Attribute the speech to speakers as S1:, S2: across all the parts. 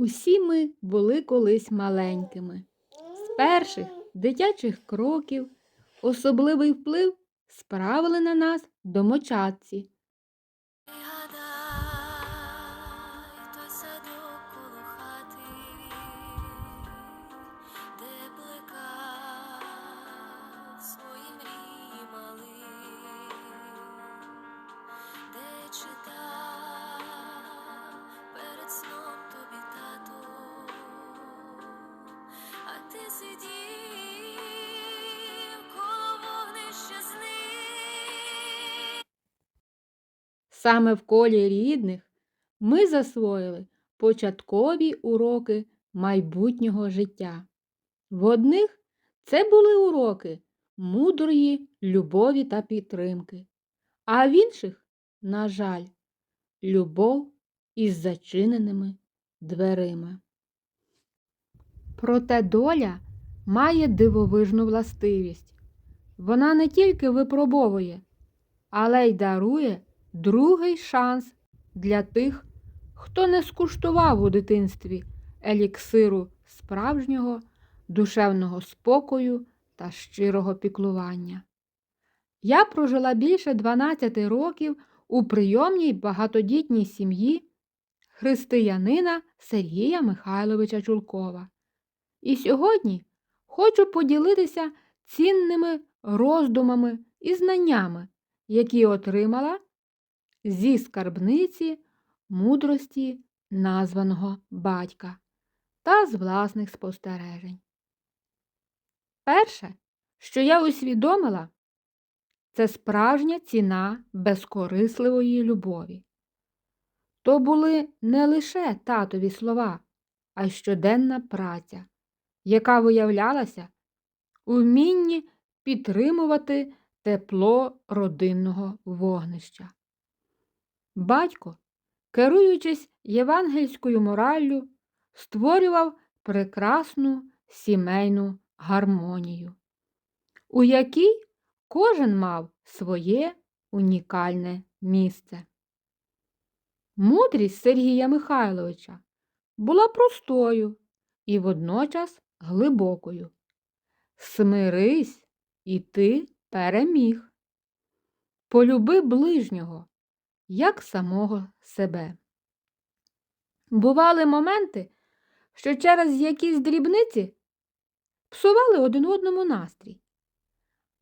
S1: Усі ми були колись маленькими. З перших дитячих кроків особливий вплив справили на нас домочадці. Саме в колі рідних ми засвоїли початкові уроки майбутнього життя. В одних це були уроки мудрої любові та підтримки, а в інших, на жаль, любов із зачиненими дверима. Проте доля має дивовижну властивість. Вона не тільки випробовує, але й дарує другий шанс для тих, хто не скуштував у дитинстві еліксиру справжнього душевного спокою та щирого піклування. Я прожила більше 12 років у прийомній багатодітній сім'ї християнина Сергія Михайловича Чулкова. І сьогодні хочу поділитися цінними роздумами і знаннями, які отримала зі скарбниці мудрості названого батька та з власних спостережень. Перше, що я усвідомила, це справжня ціна безкорисливої любові. То були не лише татові слова, а й щоденна праця, яка виявлялася у вмінні підтримувати тепло родинного вогнища. Батько, керуючись євангельською мораллю, створював прекрасну сімейну гармонію, у якій кожен мав своє унікальне місце. Мудрість Сергія Михайловича була простою і водночас глибокою. Смирись, і ти переміг. Полюби ближнього, як самого себе. Бували моменти, що через якісь дрібниці псували один одному настрій.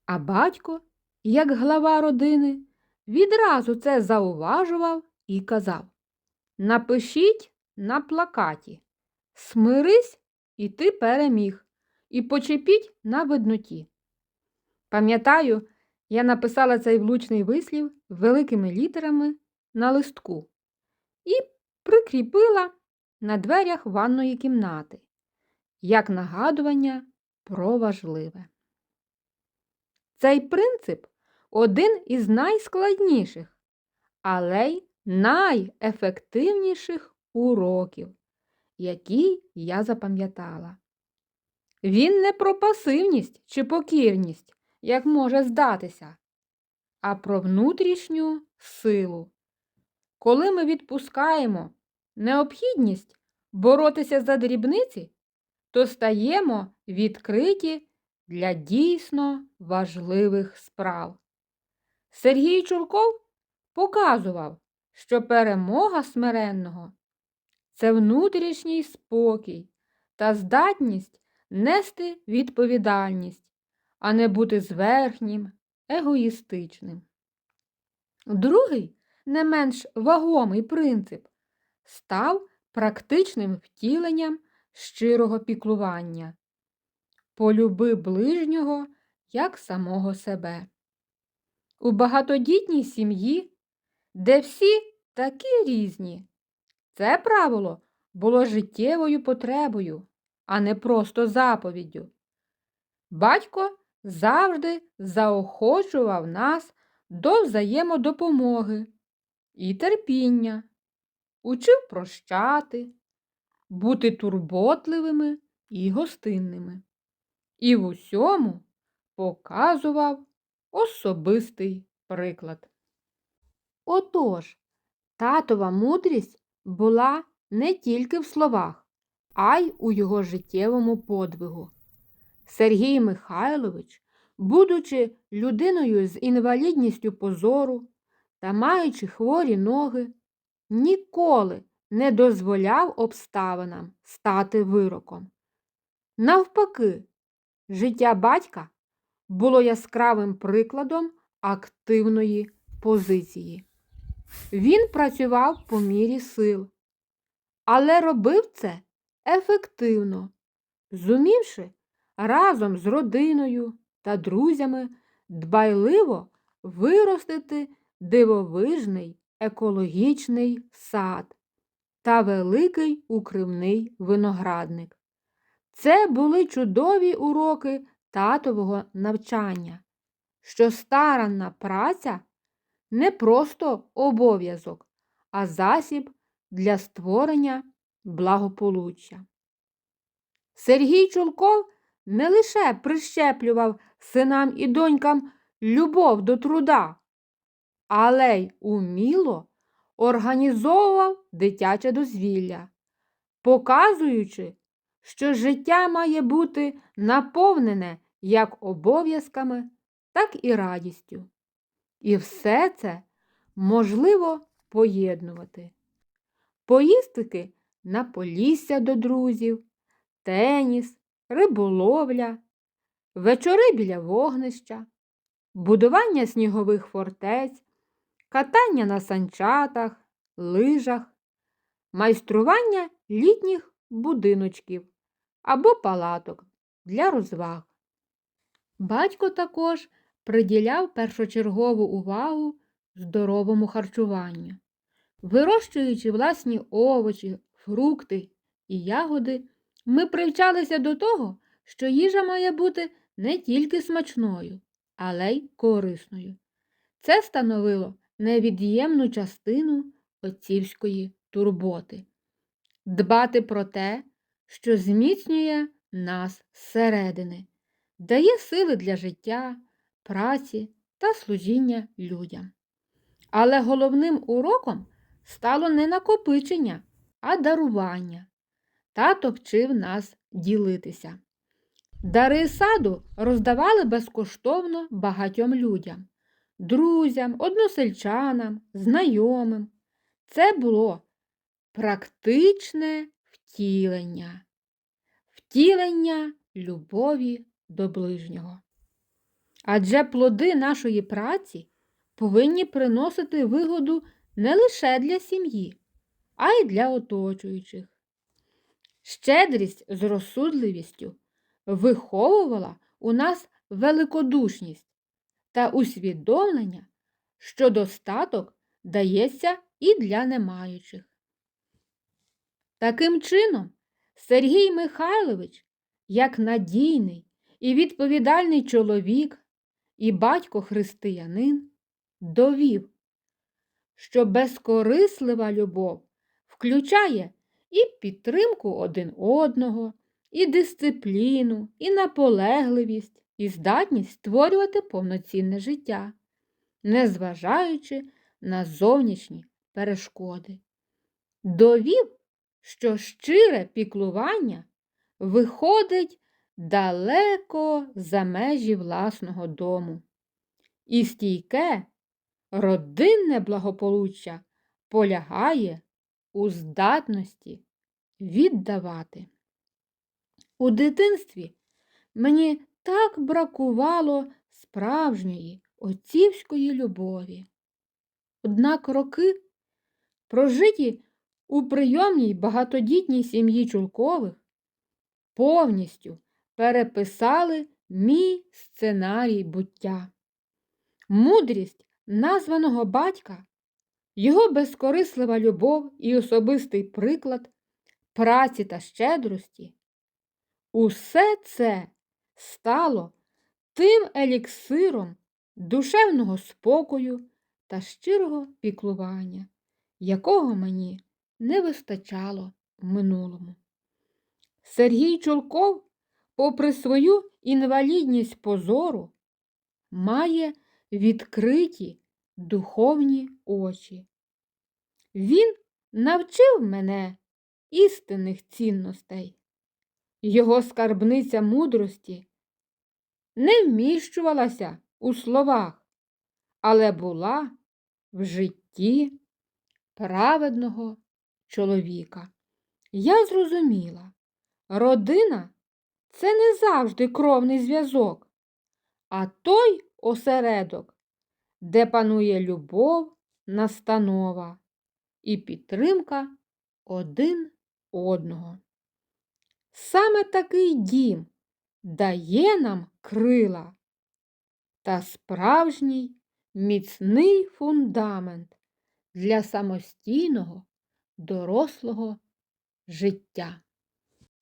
S1: А батько, як глава родини, відразу це зауважував і казав Напишіть на плакаті Смирись, і ти переміг, і почепіть на видноті. Пам'ятаю, я написала цей влучний вислів великими літерами на листку і прикріпила на дверях ванної кімнати як нагадування про важливе. Цей принцип один із найскладніших, але й найефективніших уроків, які я запам'ятала. Він не про пасивність чи покірність, як може здатися, а про внутрішню силу. Коли ми відпускаємо необхідність боротися за дрібниці, то стаємо відкриті для дійсно важливих справ. Сергій Чулков показував, що перемога смиренного це внутрішній спокій та здатність нести відповідальність, а не бути зверхнім, егоїстичним. Другий, не менш вагомий принцип став практичним втіленням щирого піклування. Полюби ближнього як самого себе. У багатодітній сім'ї, де всі такі різні, це правило було життєвою потребою, а не просто заповіддю. Батько завжди заохочував нас до взаємодопомоги і терпіння, учив прощати, бути турботливими і гостинними. І в усьому показував особистий приклад. Отож, татова мудрість була не тільки в словах, а й у його життєвому подвигу. Сергій Михайлович, будучи людиною з інвалідністю позору та маючи хворі ноги, ніколи не дозволяв обставинам стати вироком. Навпаки, життя батька було яскравим прикладом активної позиції. Він працював по мірі сил, але робив це ефективно, зумівши разом з родиною та друзями дбайливо виростити дивовижний екологічний сад та великий укривний виноградник. Це були чудові уроки татового навчання, що старанна праця не просто обов'язок, а засіб для створення благополуччя. Сергій Чулков не лише прищеплював синам і донькам любов до труда, але й уміло організовував дитяче дозвілля, показуючи, що життя має бути наповнене як обов'язками, так і радістю. І все це можливо поєднувати. Поїздки на полісся до друзів, теніс, риболовля, вечори біля вогнища, будування снігових фортець, катання на санчатах, лижах, майстрування літніх будиночків або палаток для розваг. Батько також приділяв першочергову увагу здоровому харчуванню. Вирощуючи власні овочі, фрукти і ягоди, ми привчалися до того, що їжа має бути не тільки смачною, але й корисною. Це становило невід'ємну частину отцівської турботи дбати про те, що зміцнює нас зсередини, дає сили для життя, праці та служіння людям. Але головним уроком стало не накопичення, а дарування. Тато вчив нас ділитися. Дари саду роздавали безкоштовно багатьом людям, друзям, односельчанам, знайомим. Це було практичне втілення, втілення любові до ближнього. Адже плоди нашої праці повинні приносити вигоду не лише для сім'ї, а й для оточуючих. Щедрість з розсудливістю виховувала у нас великодушність та усвідомлення, що достаток дається і для немаючих. Таким чином, Сергій Михайлович, як надійний і відповідальний чоловік і батько-християнин, довів, що безкорислива любов включає і підтримку один одного, і дисципліну, і наполегливість, і здатність створювати повноцінне життя, незважаючи на зовнішні перешкоди. Довів, що щире піклування виходить далеко за межі власного дому. І стійке родинне благополуччя полягає у здатності віддавати. У дитинстві мені так бракувало справжньої отцівської любові. Однак роки, прожиті у прийомній багатодітній сім'ї Чулкових, повністю переписали мій сценарій буття. Мудрість названого батька, його безкорислива любов і особистий приклад праці та щедрості. Усе це стало тим еліксиром душевного спокою та щирого піклування, якого мені не вистачало в минулому. Сергій Чулков, попри свою інвалідність позору, має відкриті духовні очі. Він навчив мене істинних цінностей. Його скарбниця мудрості не вміщувалася у словах, але була в житті праведного чоловіка. Я зрозуміла, родина це не завжди кровний зв'язок, а той осередок, де панує любов, настанова і підтримка один одного. Саме такий дім дає нам крила та справжній міцний фундамент для самостійного дорослого життя.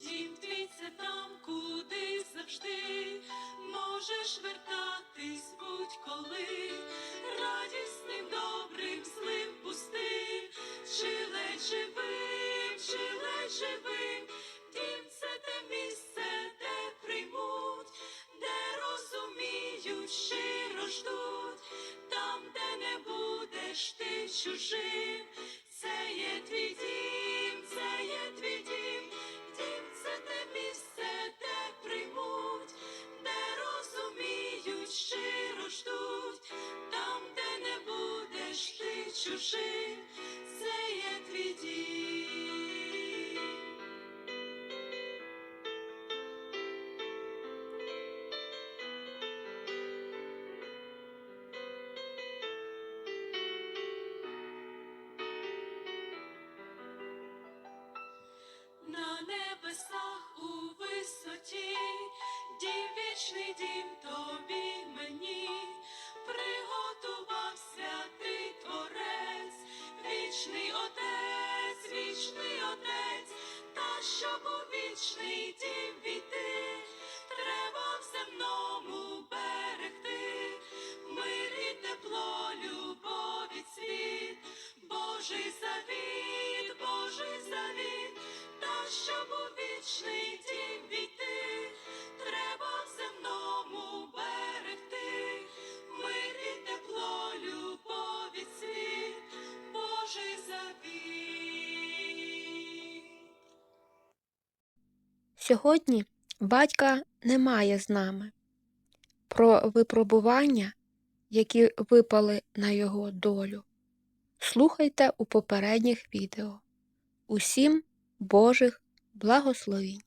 S2: Дім твій там, куди завжди можеш вертатись живим. Дім це те місце, де приймуть, де розуміють, щиро ждуть, там, де не будеш ти чужим. Це є твій дім, це є твій дім, дім це те місце, де приймуть, де розуміють, щиро ждуть, там, де не будеш ти чужим, небесах у висоті, дім вічний дім тобі мені, приготував святий творець, вічний отець, вічний отець, та щоб у вічний дім війти, треба в земному берегти, мир і тепло, любов і цвіт, Божий завіт, Божий завіт. Щоб у вічний дім війти, треба в земному берегти, мир і тепло, любов і цвіт, Божий завіт.
S3: Сьогодні батька немає з нами. Про випробування, які випали на його долю, слухайте у попередніх відео. Усім Божих благословінь!